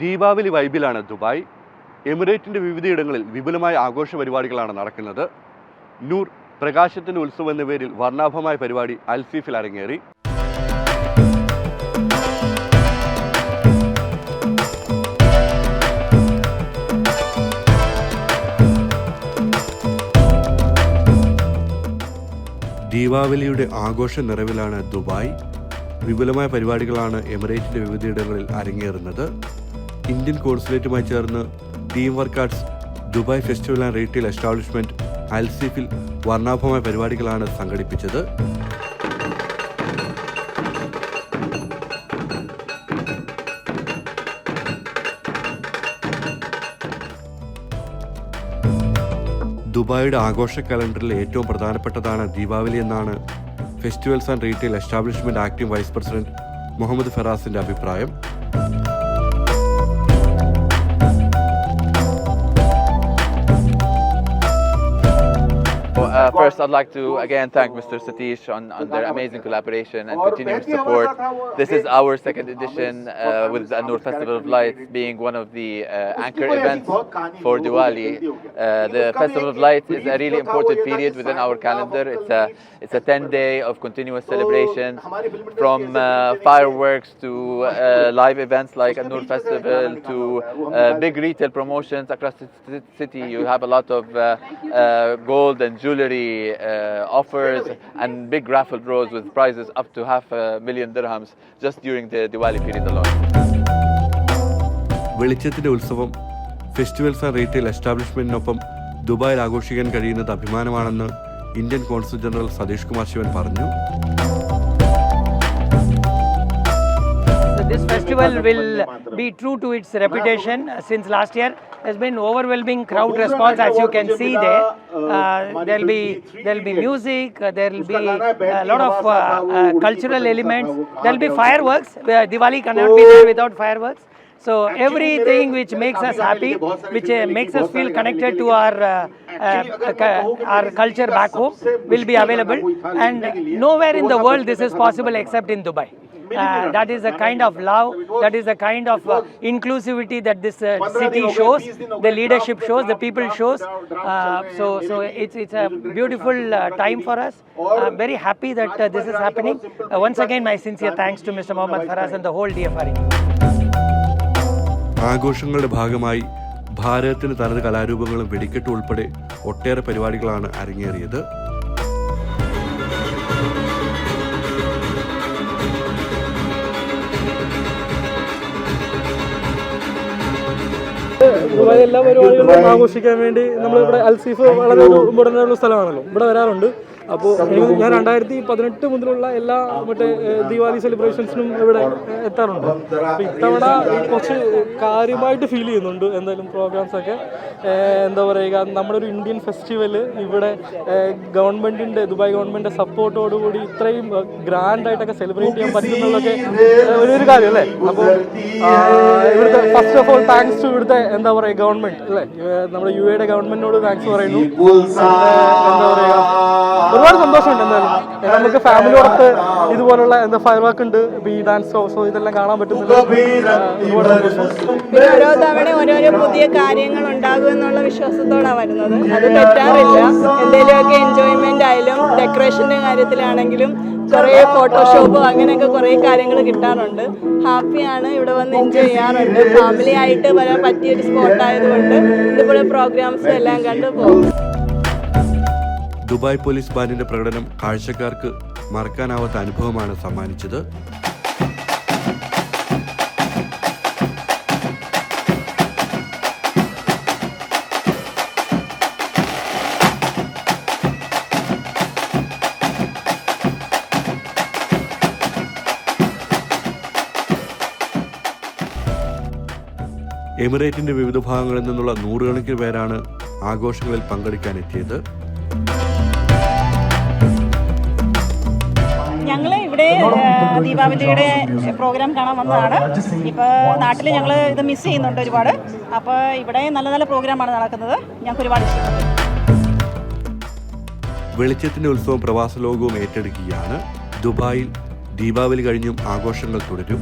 Deepavali വൈബിലാണ് Dubai. എമിറേറ്റിന്റെ വിവിധയിടങ്ങളിൽ വിപുലമായ ആഘോഷ പരിപാടികളാണ് നടക്കുന്നത്. നൂർ പ്രകാശത്തിന്റെ ഉത്സവം എന്ന പേരിൽ വർണാഭമായ പരിപാടി അൽസീഫിൽ അരങ്ങേറി. ദീപാവലിയുടെ ആഘോഷ നിറവിലാണ് ദുബായ്. വിപുലമായ പരിപാടികളാണ് എമിറേറ്റിന്റെ വിവിധയിടങ്ങളിൽ അരങ്ങേറുന്നത്. ഇന്ത്യൻ കോൺസുലേറ്റുമായി ചേർന്ന് team work arts Dubai festival and retail establishment അൽസീഫിൽ വർണാഭമായ പരിപാടികളാണ് സംഘടിപ്പിച്ചത്. ദുബായിയുടെ ആഘോഷ കലണ്ടറിൽ ഏറ്റവും പ്രധാനപ്പെട്ടതാണ് ദീപാവലി എന്നാണ് festivals and retail establishment acting vice president Muhammad ഫറാസിന്റെ അഭിപ്രായം. Uh, first, I'd like to again thank Mr. Satish on, on their amazing collaboration and continued support. This is our second edition uh, with the Anur Festival of Lights being one of the uh, anchor events for Diwali. Uh, the Festival of Lights is a really important period within our calendar. It's a it's a 10 day of continuous celebrations from uh, fireworks to uh, live events like Anur Festival to big retail promotions across the city. You have a lot of gold and jewelry uh, offers and big raffle draws with prizes up to half a million dirhams just during the Diwali period alone. വെളിച്ചത്തിന്റെ ഉത്സവം festivals and retail എസ്റ്റാബ്ലിഷ്മെന്റിനൊപ്പം ദുബായിൽ ആഘോഷിക്കാൻ കഴിയുന്നത് അഭിമാനമാണെന്ന് Indian consul general Satish Kumar Sivan പറഞ്ഞു So this festival will be true to its reputation. Since last year, there's been overwhelming crowd response, as you can see there. Uh, there'll be there'll be music. Uh, there'll be a lot of uh, uh, cultural elements. There'll be fireworks. Uh, Diwali cannot be there without fireworks. So everything which makes us happy, which uh, makes us feel connected to our uh, uh, our culture back home, will be available. And nowhere in the world this is possible except in Dubai. Uh, that is a kind of love, that is a kind of uh, inclusivity that this uh, city shows, the leadership shows, the people shows. Uh, so, so it's it's a beautiful uh, time for us. I'm very happy that uh, this is happening. Uh, once again, my sincere thanks to Mr. Mohammad Faraz and the whole DFRE. ആഘോഷങ്ങളുടെ ഭാഗമായി ഭാരതത്തിന് തനത് കലാരൂപങ്ങളും വെടിക്കെട്ട് ഉൾപ്പെടെ ഒട്ടേറെ പരിപാടികളാണ് അരങ്ങേറിയത് എല്ലാ പരിപാടികളും ആഘോഷിക്കാൻ വേണ്ടി നമ്മൾ ഇവിടെ അൽസീഫ് വളരെ ഒരു ഇമ്പോർട്ടന്റ് ആയിട്ടുള്ള സ്ഥലമാണല്ലോ. ഇവിടെ വരാറുണ്ട്. അപ്പോൾ ഞാൻ രണ്ടായിരത്തി പതിനെട്ട് മുതലുള്ള എല്ലാ മറ്റേ ദീപാവലി സെലിബ്രേഷൻസിനും ഇവിടെ എത്താറുണ്ട്. അപ്പോൾ ഇത്തവണ കുറച്ച് കാര്യമായിട്ട് ഫീൽ ചെയ്യുന്നുണ്ട് എന്തായാലും പ്രോഗ്രാംസ് ഒക്കെ. എന്താ പറയുക നമ്മുടെ ഒരു ഇന്ത്യൻ ഫെസ്റ്റിവൽ ഇവിടെ ഗവൺമെന്റിന്റെ ദുബായ് ഗവൺമെന്റിന്റെ സപ്പോർട്ടോടുകൂടി ഇത്രയും ഗ്രാൻഡ് ആയിട്ടൊക്കെ സെലിബ്രേറ്റ് ചെയ്യാൻ പറ്റുന്നതൊക്കെ ഒരു ഒരു കാര്യം അല്ലേ? അപ്പോൾ ഇവിടുത്തെ first of all thanks to ഇവിടുത്തെ എന്താ പറയുക ഗവൺമെന്റ് അല്ലേ? നമ്മുടെ യു എയുടെ ഗവൺമെന്റിനോട് താങ്ക്സ് പറയുന്നു. എന്താ പറയുക ഒരുപാട് സന്തോഷമുണ്ട് എന്തായാലും. നമുക്ക് ഫാമിലിയോടൊത്ത് ഇതുപോലുള്ള എന്താ ഫയർ വർക്ക് ഉണ്ട് ബി ഡാൻസ് ഷോ ഇതെല്ലാം കാണാൻ പറ്റുന്നുണ്ട്. പിന്നെ ഓരോ തവണ ഓരോരോ പുതിയ കാര്യങ്ങൾ ഉണ്ടാകും എന്നുള്ള വിശ്വാസത്തോടാണ് വരുന്നത്. അത് തെറ്റാറില്ല. എന്തെങ്കിലുമൊക്കെ എൻജോയ്മെന്റ് ആയാലും ഡെക്കറേഷന്റെ കാര്യത്തിലാണെങ്കിലും കുറേ ഫോട്ടോഷോപ്പ് അങ്ങനെയൊക്കെ കുറേ കാര്യങ്ങൾ കിട്ടാറുണ്ട്. ഹാപ്പിയാണ് ഇവിടെ വന്ന് എൻജോയ് ചെയ്യാറുണ്ട്. ഫാമിലി ആയിട്ട് വരാൻ പറ്റിയൊരു സ്പോട്ട് ആയതുകൊണ്ട് ഇതുപോലെ പ്രോഗ്രാംസ് എല്ലാം കണ്ട് പോകും. ദുബായ് പോലീസ് ബാൻഡിന്റെ പ്രകടനം കാഴ്ചക്കാർക്ക് മറക്കാനാവാത്ത അനുഭവമാണ് സമ്മാനിച്ചത്. എമിറേറ്റിന്റെ വിവിധ ഭാഗങ്ങളിൽ നിന്നുള്ള നൂറുകണക്കിന് പേരാണ് ആഘോഷങ്ങളിൽ പങ്കെടുക്കാൻ ഞങ്ങൾ ദീപാവലിയുടെ പ്രോഗ്രാം കാണാൻ വന്നതാണ്. ഇപ്പോൾ നാട്ടിൽ ഞങ്ങൾ ഇത് മിസ് ചെയ്യുന്നുണ്ട് ഒരുപാട്. അപ്പോൾ ഇവിടെ നല്ല നല്ല പ്രോഗ്രാമാണ് നടക്കുന്നത്. ഞങ്ങൾക്ക് ഒരുപാട് ഇഷ്ടപ്പെട്ടു. വെളിച്ചത്തിന്റെ ഉത്സവം പ്രവാസ ലോകവും ഏറ്റെടുക്കുകയാണ്. ദുബായിൽ ദീപാവലി കഴിഞ്ഞും ആഘോഷങ്ങൾ തുടരും.